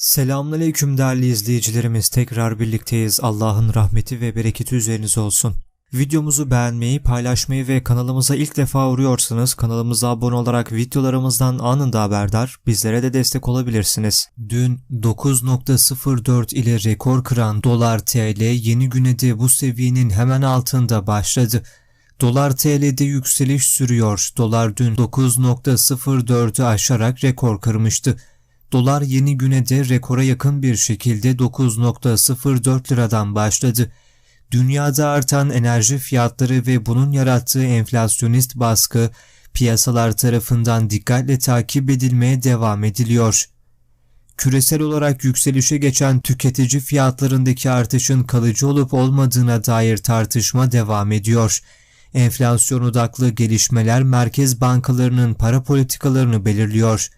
Selamünaleyküm değerli izleyicilerimiz. Tekrar birlikteyiz. Allah'ın rahmeti ve bereketi üzerinize olsun. Videomuzu beğenmeyi, paylaşmayı ve kanalımıza ilk defa uğruyorsanız kanalımıza abone olarak videolarımızdan anında haberdar, bizlere de destek olabilirsiniz. Dün 9.04 ile rekor kıran dolar TL yeni güne de bu seviyenin hemen altında başladı. Dolar TL'de yükseliş sürüyor. Dolar dün 9.04'ü aşarak rekor kırmıştı. Dolar yeni güne de rekora yakın bir şekilde 9.04 liradan başladı. Dünyada artan enerji fiyatları ve bunun yarattığı enflasyonist baskı piyasalar tarafından dikkatle takip edilmeye devam ediliyor. Küresel olarak yükselişe geçen tüketici fiyatlarındaki artışın kalıcı olup olmadığına dair tartışma devam ediyor. Enflasyon odaklı gelişmeler merkez bankalarının para politikalarını belirliyor.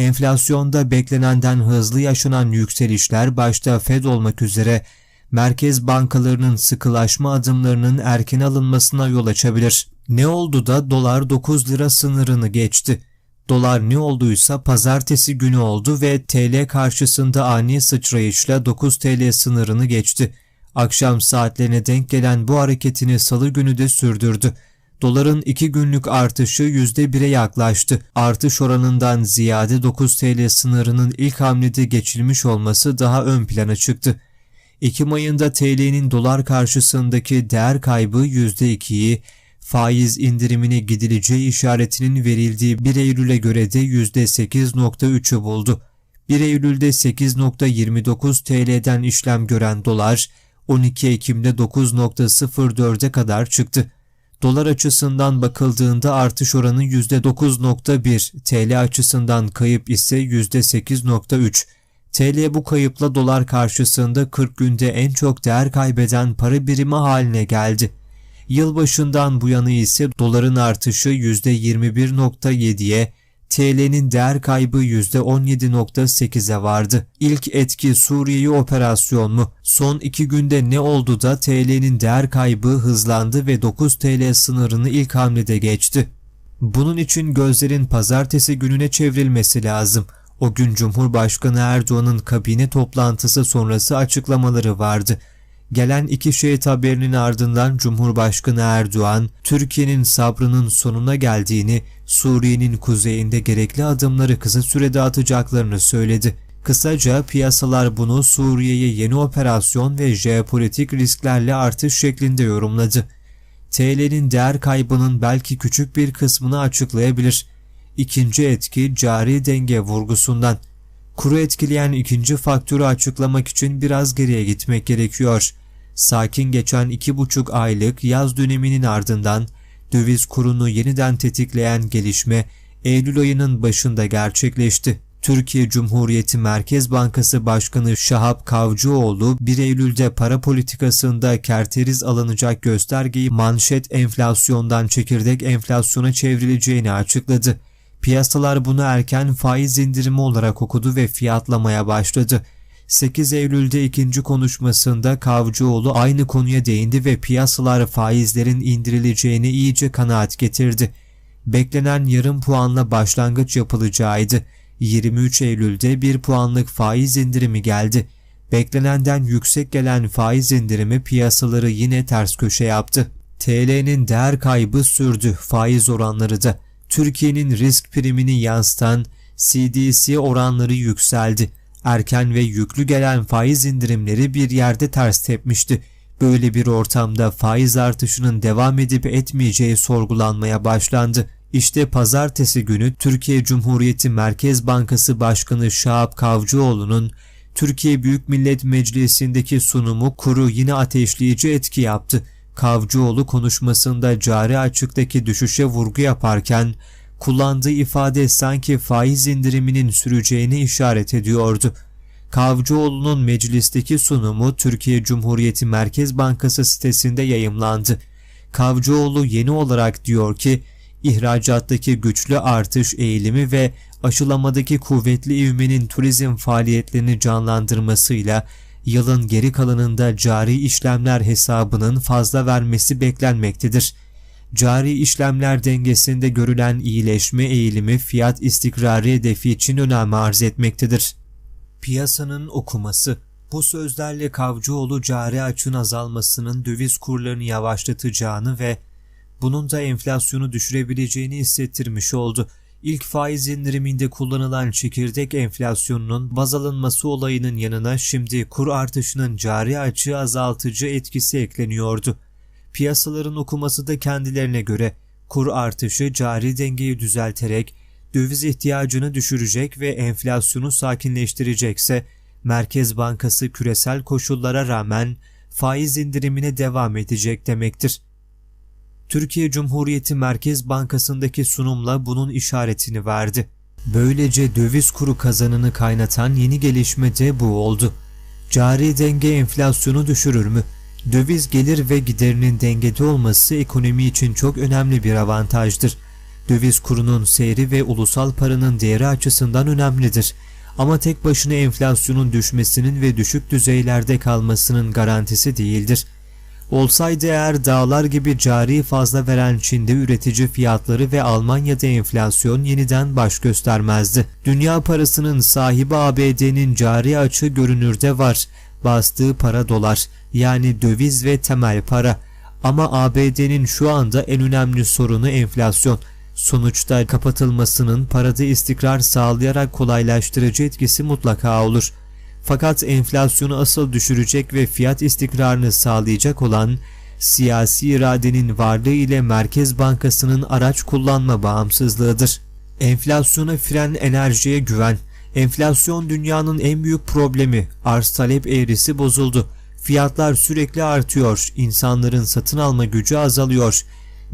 Enflasyonda beklenenden hızlı yaşanan yükselişler başta Fed olmak üzere merkez bankalarının sıkılaşma adımlarının erken alınmasına yol açabilir. Ne oldu da dolar 9 lira sınırını geçti? Dolar ne olduysa pazartesi günü oldu ve TL karşısında ani sıçrayışla 9 TL sınırını geçti. Akşam saatlerine denk gelen bu hareketini salı günü de sürdürdü. Doların 2 günlük artışı %1'e yaklaştı. Artış oranından ziyade 9 TL sınırının ilk hamlede geçilmiş olması daha ön plana çıktı. Ekim ayında TL'nin dolar karşısındaki değer kaybı %2'yi, faiz indirimine gidileceği işaretinin verildiği 1 Eylül'e göre de %8.3'ü buldu. 1 Eylül'de 8.29 TL'den işlem gören dolar 12 Ekim'de 9.04'e kadar çıktı. Dolar açısından bakıldığında artış oranı %9.1, TL açısından kayıp ise %8.3. TL bu kayıpla dolar karşısında 40 günde en çok değer kaybeden para birimi haline geldi. Yılbaşından bu yana ise doların artışı %21.7'ye, TL'nin değer kaybı %17.8'e vardı. İlk etki Suriye'yi operasyon mu? Son iki günde ne oldu da TL'nin değer kaybı hızlandı ve 9 TL sınırını ilk hamlede geçti? Bunun için gözlerin pazartesi gününe çevrilmesi lazım. O gün Cumhurbaşkanı Erdoğan'ın kabine toplantısı sonrası açıklamaları vardı. Gelen iki şehit haberinin ardından Cumhurbaşkanı Erdoğan, Türkiye'nin sabrının sonuna geldiğini, Suriye'nin kuzeyinde gerekli adımları kısa sürede atacaklarını söyledi. Kısaca piyasalar bunu Suriye'ye yeni operasyon ve jeopolitik risklerle artış şeklinde yorumladı. TL'nin değer kaybının belki küçük bir kısmını açıklayabilir. İkinci etki cari denge vurgusundan. Kuru etkileyen ikinci faktörü açıklamak için biraz geriye gitmek gerekiyor. Sakin geçen iki buçuk aylık yaz döneminin ardından döviz kurunu yeniden tetikleyen gelişme Eylül ayının başında gerçekleşti. Türkiye Cumhuriyeti Merkez Bankası Başkanı Şahap Kavcıoğlu 1 Eylül'de para politikasında kerteriz alınacak göstergeyi manşet enflasyondan çekirdek enflasyona çevrileceğini açıkladı. Piyasalar bunu erken faiz indirimi olarak okudu ve fiyatlamaya başladı. 8 Eylül'de ikinci konuşmasında Kavcıoğlu aynı konuya değindi ve piyasalar faizlerin indirileceğine iyice kanaat getirdi. Beklenen yarım puanla başlangıç yapılacağıydı. 23 Eylül'de 1 puanlık faiz indirimi geldi. Beklenenden yüksek gelen faiz indirimi piyasaları yine ters köşe yaptı. TL'nin değer kaybı sürdü, faiz oranları da. Türkiye'nin risk primini yansıtan CDC oranları yükseldi. Erken ve yüklü gelen faiz indirimleri bir yerde ters tepmişti. Böyle bir ortamda faiz artışının devam edip etmeyeceği sorgulanmaya başlandı. İşte pazartesi günü Türkiye Cumhuriyeti Merkez Bankası Başkanı Şahap Kavcıoğlu'nun Türkiye Büyük Millet Meclisi'ndeki sunumu kuru yine ateşleyici etki yaptı. Kavcıoğlu konuşmasında cari açıktaki düşüşe vurgu yaparken kullandığı ifade sanki faiz indiriminin süreceğini işaret ediyordu. Kavcıoğlu'nun meclisteki sunumu Türkiye Cumhuriyeti Merkez Bankası sitesinde yayımlandı. Kavcıoğlu yeni olarak diyor ki, ihracattaki güçlü artış eğilimi ve aşılamadaki kuvvetli ivmenin turizm faaliyetlerini canlandırmasıyla yılın geri kalanında cari işlemler hesabının fazla vermesi beklenmektedir. Cari işlemler dengesinde görülen iyileşme eğilimi fiyat istikrarı hedefi için önem arz etmektedir. Piyasanın okuması bu sözlerle Kavcıoğlu cari açın azalmasının döviz kurlarını yavaşlatacağını ve bunun da enflasyonu düşürebileceğini hissettirmiş oldu. İlk faiz indiriminde kullanılan çekirdek enflasyonunun baz alınması olayının yanına şimdi kur artışının cari açığı azaltıcı etkisi ekleniyordu. Piyasaların okuması da kendilerine göre kur artışı cari dengeyi düzelterek döviz ihtiyacını düşürecek ve enflasyonu sakinleştirecekse Merkez Bankası küresel koşullara rağmen faiz indirimine devam edecek demektir. Türkiye Cumhuriyeti Merkez Bankası'ndaki sunumla bunun işaretini verdi. Böylece döviz kuru kazanını kaynatan yeni gelişme de bu oldu. Cari denge enflasyonu düşürür mü? Döviz gelir ve giderinin dengede olması ekonomi için çok önemli bir avantajdır. Döviz kurunun seyri ve ulusal paranın değeri açısından önemlidir. Ama tek başına enflasyonun düşmesinin ve düşük düzeylerde kalmasının garantisi değildir. Olsaydı eğer dağlar gibi cari fazla veren Çin'de üretici fiyatları ve Almanya'da enflasyon yeniden baş göstermezdi. Dünya parasının sahibi ABD'nin cari açığı görünürde var. Bastığı para dolar yani döviz ve temel para. Ama ABD'nin şu anda en önemli sorunu enflasyon. Sonuçta kapatılmasının parada istikrar sağlayarak kolaylaştırıcı etkisi mutlaka olur. Fakat enflasyonu asıl düşürecek ve fiyat istikrarını sağlayacak olan siyasi iradenin varlığı ile Merkez Bankası'nın araç kullanma bağımsızlığıdır. Enflasyona fren enerjiye güven. Enflasyon dünyanın en büyük problemi. Arz talep eğrisi bozuldu. Fiyatlar sürekli artıyor. İnsanların satın alma gücü azalıyor.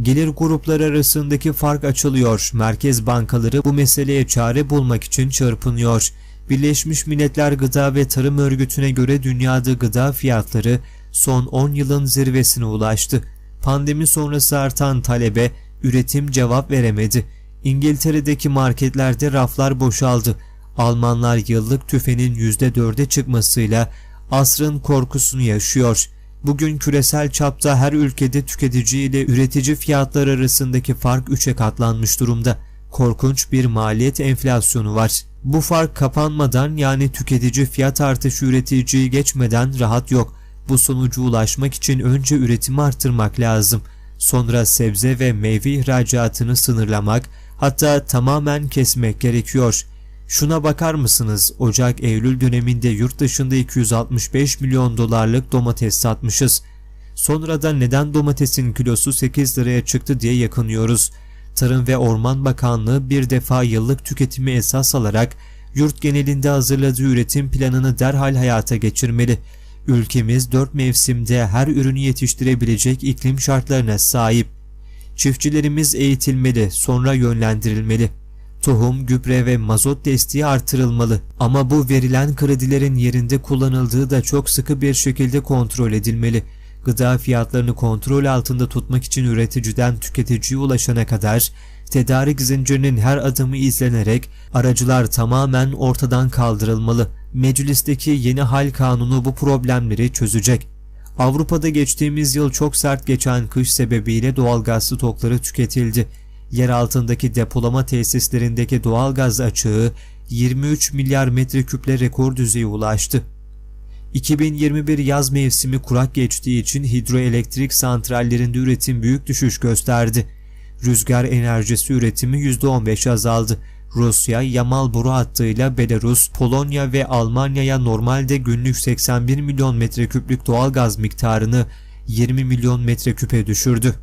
Gelir grupları arasındaki fark açılıyor. Merkez bankaları bu meseleye çare bulmak için çırpınıyor. Birleşmiş Milletler Gıda ve Tarım Örgütü'ne göre dünyada gıda fiyatları son 10 yılın zirvesine ulaştı. Pandemi sonrası artan talebe üretim cevap veremedi. İngiltere'deki marketlerde raflar boşaldı. Almanlar yıllık tüfenin %4'e çıkmasıyla asrın korkusunu yaşıyor. Bugün küresel çapta her ülkede tüketici ile üretici fiyatlar arasındaki fark 3'e katlanmış durumda. Korkunç bir maliyet enflasyonu var. Bu fark kapanmadan yani tüketici fiyat artışı üreticiyi geçmeden rahat yok. Bu sonucu ulaşmak için önce üretimi arttırmak lazım. Sonra sebze ve meyve ihracatını sınırlamak hatta tamamen kesmek gerekiyor. Şuna bakar mısınız? Ocak-Eylül döneminde yurt dışında 265 milyon dolarlık domates satmışız. Sonra da neden domatesin kilosu 8 liraya çıktı diye yakınıyoruz. Tarım ve Orman Bakanlığı bir defa yıllık tüketimi esas alarak yurt genelinde hazırladığı üretim planını derhal hayata geçirmeli. Ülkemiz 4 mevsimde her ürünü yetiştirebilecek iklim şartlarına sahip. Çiftçilerimiz eğitilmeli, sonra yönlendirilmeli. Tohum, gübre ve mazot desteği artırılmalı ama bu verilen kredilerin yerinde kullanıldığı da çok sıkı bir şekilde kontrol edilmeli. Gıda fiyatlarını kontrol altında tutmak için üreticiden tüketiciye ulaşana kadar tedarik zincirinin her adımı izlenerek aracılar tamamen ortadan kaldırılmalı. Meclisteki yeni hal kanunu bu problemleri çözecek. Avrupa'da geçtiğimiz yıl çok sert geçen kış sebebiyle doğalgaz stokları tüketildi. Yer altındaki depolama tesislerindeki doğalgaz açığı 23 milyar metreküple rekor düzeye ulaştı. 2021 yaz mevsimi kurak geçtiği için hidroelektrik santrallerinde üretim büyük düşüş gösterdi. Rüzgar enerjisi üretimi %15 azaldı. Rusya, Yamal boru hattıyla Belarus, Polonya ve Almanya'ya normalde günlük 81 milyon metreküplük doğal gaz miktarını 20 milyon metreküpe düşürdü.